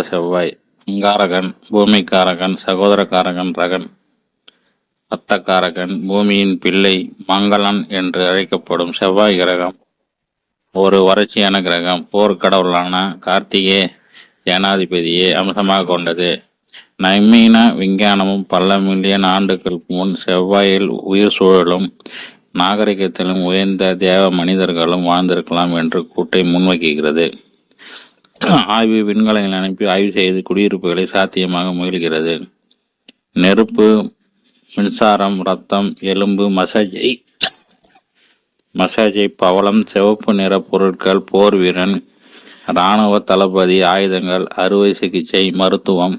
செவ்வாய் அங்காரகன் பூமிக்காரகன் சகோதரக்காரகன் ரகன். அத்தக்காரகன் பூமியின் பிள்ளை மங்களன் என்று அழைக்கப்படும் செவ்வாய் கிரகம். ஒரு வறட்சியான கிரகம் போர்க்கடவுளான கார்த்திகே ஜனாதிபதியை அம்சமாக கொண்டது. நவீன விஞ்ஞானமும் பல மில்லியன் ஆண்டுகளுக்கு முன் செவ்வாயில் உயிர் சூழலும் நாகரிகத்திலும் உயர்ந்த தேவ மனிதர்களும் வாழ்ந்திருக்கலாம் என்று கூட்டை முன்வைக்கிறது. ஆய்வு விண்கலங்களை அனுப்பி ஆய்வு செய்து குடியிருப்புகளை சாத்தியமாக முயல்கிறது. நெருப்பு மின்சாரம் ரத்தம் எலும்பு மசாஜை மசாஜை பவளம் சிவப்பு நிற பொருட்கள் போர் வீரன் இராணுவ தளபதி ஆயுதங்கள் அறுவை சிகிச்சை மருத்துவம்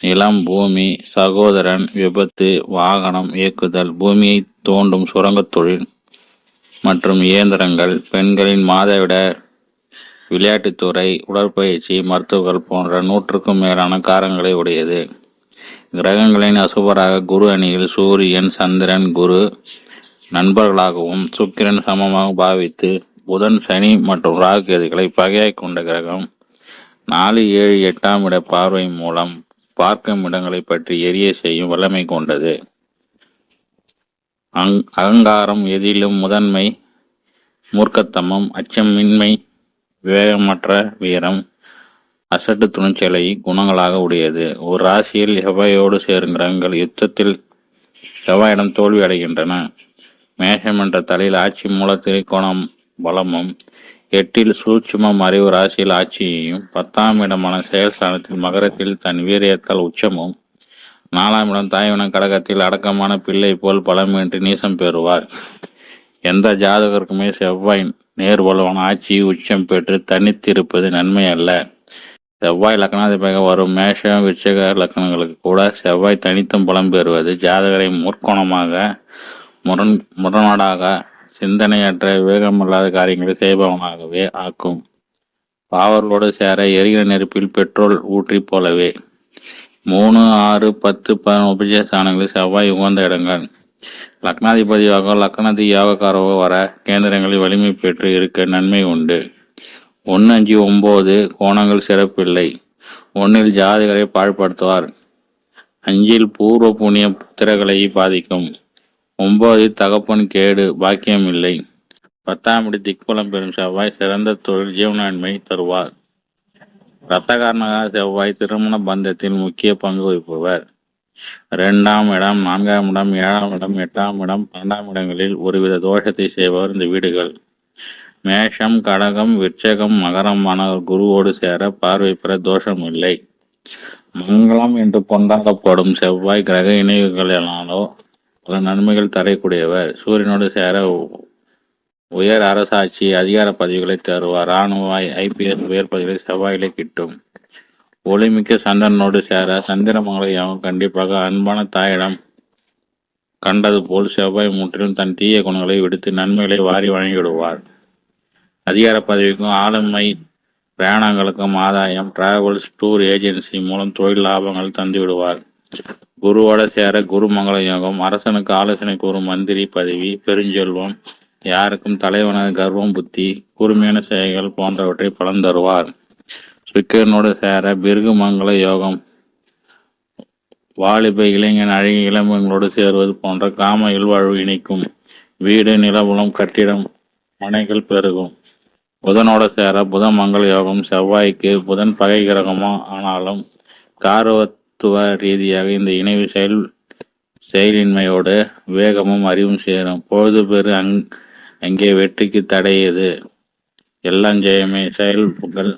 நிலம் பூமி சகோதரன் விபத்து வாகனம் இயக்குதல் பூமியை தோண்டும் சுரங்கத் தொழில் மற்றும் இயந்திரங்கள் பெண்களின் மாதவிட விளையாட்டுத்துறை உடற்பயிற்சி மருத்துவர்கள் போன்ற நூற்றுக்கும் மேலான காரங்களை உடையது. கிரகங்களின் அசுபராக குரு அணியில் சூரியன் சந்திரன் குரு நண்பர்களாகவும் சுக்கிரன் சமமாக பாவித்து புதன் சனி மற்றும் ராகுகேதுகளை பகையாய் கொண்ட கிரகம். நாலு ஏழு எட்டாம் இட பார்வை மூலம் பார்க்கும் இடங்களை பற்றி எரிய செய்யும் வல்லமை கொண்டது. அங் அகங்காரம் எதிலும் முதன்மை மூர்க்கத்தமம் அச்சமின்மை விவேகமற்ற வீரம் அசட்டு துணிச்சலை குணங்களாக உடையது. ஒரு ராசியில் செவ்வாயோடு சேரும் கிரகங்கள் யுத்தத்தில் செவ்வாயிடம் தோல்வி அடைகின்றன. மேஷம் என்ற தலையில் ஆட்சி மூல திரிகோணம் பலமும் எட்டில் சூட்சுமம் அறிவு ராசியில் ஆட்சியையும் பத்தாம் இடமான செயல் ஸ்தானத்தில் மகரத்தில் தன் வீரியத்தால் உச்சமும் நாலாம் இடம் தாய்வன கடகத்தில் அடக்கமான பிள்ளை போல் பலமின்றி நீசம் பெறுவார். எந்த ஜாதகருக்குமே செவ்வாய் நேர்வலுவான ஆட்சி உச்சம் பெற்று தனித்திருப்பது நன்மை அல்ல செவ்வாய் லக்னாதிபதியாக வரும் மேஷம் விருச்சக லக்னங்களுக்கு கூட செவ்வாய் தனித்தும் பலம் பெறுவது ஜாதகரை முற்கோணமாக முரண் முரணாடாக சிந்தனையற்ற விவேகமில்லாத காரியங்களை செய்பவனாகவே ஆக்கும். பாவர்களோடு சேர எரிகிற நெருப்பில் பெட்ரோல் ஊற்றி போலவே. மூணு ஆறு பத்து பதினொன்று உபஜய ஸ்தானங்களில் செவ்வாய் உகந்த இடங்கள். லக்னாதிபதியாக லக்னாதி யோகக்காரவோ வர கேந்திரங்களில் வலிமை பெற்று இருக்க நன்மை உண்டு. ஒன்று அஞ்சு ஒம்பது கோணங்கள் சிறப்பில்லை. ஒன்றில் ஜாதிகளை பாழ்படுத்துவார். அஞ்சில் பூர்வ புண்ணிய புத்திரகளை பாதிக்கும். ஒன்பதில் தகப்பன் கேடு பாக்கியம் இல்லை பத்தாம் இடி திக்பலம் பெறும் செவ்வாய் சிறந்த தொழில் ஜீவனாண்மை தருவார். இரத்தகாரனாக செவ்வாய் திருமண பந்தத்தில் முக்கிய பங்கு வகிப்பவர். இரண்டாம் இடம் நான்காம் இடம் ஏழாம் இடம் எட்டாம் இடம் பன்னெண்டாம் இடங்களில் ஒருவித தோஷத்தை செய்பவர் இந்த வீடுகள். மேஷம் கடகம் விருச்சகம் மகரமான குருவோடு சேர பார்வை பெற தோஷம் இல்லை. மங்களம் என்று கொண்டாடப்படும் செவ்வாய் கிரக இணைவுகளினாலோ பல நன்மைகள் தரக்கூடியவர். சூரியனோடு சேர உயர் அரசாட்சி அதிகார பதவிகளை தருவார். இராணுவ ஐபிஎஸ் உயர் பதவிகளை செவ்வாயிலே கிட்டும். ஒளிமிக்க சந்திரனோடு சேர சந்திரமங்கல யாவும் கண்டிப்பாக அன்பான தாயிடம் கண்டது போல் செவ்வாய் முற்றிலும் தன் தீய குணங்களை விடுத்து நன்மைகளை வாரி வழங்கிவிடுவார். அதிகார பதவிக்கும் ஆளுமை பிரயாணங்களுக்கும் ஆதாயம் டிராவல்ஸ் டூர் ஏஜென்சி மூலம் தொழில் லாபங்கள் தந்து விடுவார். குருவோட சேர குருமங்கள யோகம் அரசனுக்கு ஆலோசனை கூறும் மந்திரி பதவி பெருஞ்செல்வம் யாருக்கும் தலைவனாக கர்வம் புத்தி கூர்மையான செயல்கள் போன்றவற்றை பலன் தருவார். சுக்கிரனோடு சேர பிருகுமங்கள யோகம். வாலிப இளைஞன் அழகிய இளம்பங்களோடு சேருவது போன்ற காம இல்வாழ்வு இணைக்கும் வீடு நிலவுளம் கட்டிடம் மனைகள் பெருகும். புதனோட சேர புதன் மங்கள யோகம் செவ்வாய்க்கு புதன் பகை கிரகமா ஆனாலும் காரவத்துவ ரீதியாக இந்த இணைவு செயல் செயலின்மையோடு வேகமும் அறிவும் சேரும். பொழுது பெரு அங் அங்கே வெற்றிக்கு தடையது. எல்லாம் ஜெயமே. செயல்கள்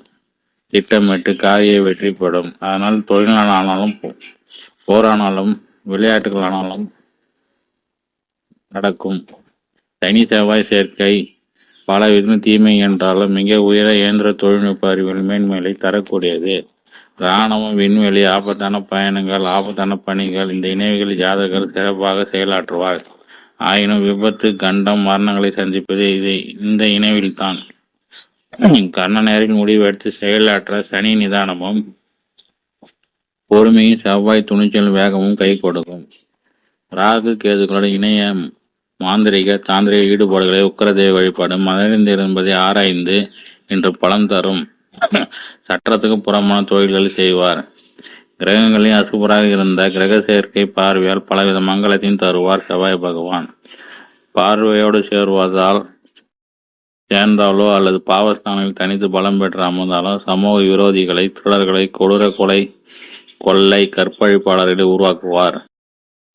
திட்டமிட்டு காரிய பெறும் அதனால் தொழிலானாலும் போ- போரானாலும் விளையாட்டுகளானாலும் நடக்கும். தனி செவ்வாய் சேர்க்கை பல விதம் தீமை என்றாலும் மிக உயர இயந்திர தொழில்நுட்ப அறிவியல் மேன்மைகளை தரக்கூடியது. இராணுவம் விண்வெளி ஆபத்தான பயணங்கள் ஆபத்தான பணிகள் இந்த இணைவுகள் ஜாதகர்கள் சிறப்பாக செயலாற்றுவார். ஆயினும் விபத்து கண்டம் மரணங்களை சந்திப்பது இது இந்த இணைவில்தான். கர்ண நேரில் முடிவெடுத்து செயலாற்ற சனி நிதானமும் பொறுமையும் செவ்வாய் துணிச்சல் வேகமும் கை கொடுக்கும். ராகு கேதுகளுடன் இணைய மாந்திரிக தாந்திரிக ஈடுபாடுகளை உக்கரதேவ வழிபாடு என்பதை ஆராய்ந்து இன்று பலன் தரும். சட்டத்துக்கு புறமான தொழில்கள் செய்வார். கிரகங்களில் அசுபராக இருந்த கிரக சேர்க்கை பார்வையால் பலவித மங்களத்தையும் தருவார் செவ்வாய் பகவான். பார்வையோடு சேருவதால் சேர்ந்தாலோ அல்லது பாவஸ்தானில் தனித்து பலம் பெற்று அமர்ந்தாலோ சமூக விரோதிகளை திருடர்களை கொடூர கொலை கொள்ளை கற்பழிப்பாளர்களை உருவாக்குவார்.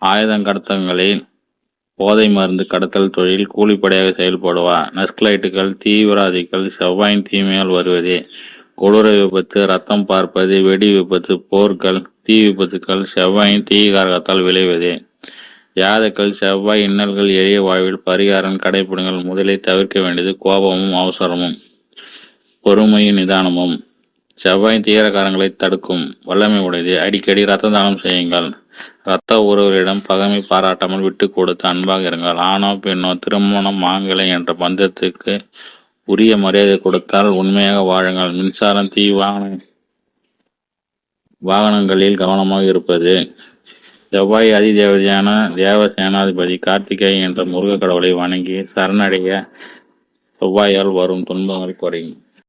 ஆயுதம் கடத்தங்களில் போதை மருந்து கடத்தல் தொழில் கூலிப்படையாக செயல்படுவார். நஸ்கலைட்டுகள் தீவிரவாதிகள் செவ்வாயின் தீமையால் வருவதே. கொடூர விபத்து ரத்தம் பார்ப்பது வெடி விபத்து போர்கள் தீ விபத்துக்கள் செவ்வாயின் தீகாரகத்தால் விளைவதே. ஜாதக்கள் செவ்வாய் இன்னல்கள் எளிய வாழ்வில் பரிகாரம் கடைப்பிடுங்கள் முதலில் தவிர்க்க வேண்டியது கோபமும் அவசரமும் பொறுமையும் நிதானமும். செவ்வாய் தீவிரகாரங்களை தடுக்கும். வல்லமை உடையது. அடிக்கடி ரத்த தானம் செய்யுங்கள். இரத்த உறவுகளிடம் பகைமை பாராட்டாமல் விட்டு கொடுத்து அன்பாக இருங்கள். ஆணோ பெண்ணோ திருமணம் மாங்கலை என்ற பந்தத்துக்கு உரிய மரியாதை கொடுத்தால் உண்மையாக வாழுங்கள். மின்சாரம் தீ வாகன வாகனங்களில் கவனமாக இருப்பது செவ்வாய் அதிதேவதையான தேவ சேனாதிபதி கார்த்திகேயன் என்ற முருக கடவுளை வணங்கி சரணடைய செவ்வாயால் வரும் துன்பங்கள் குறையும்.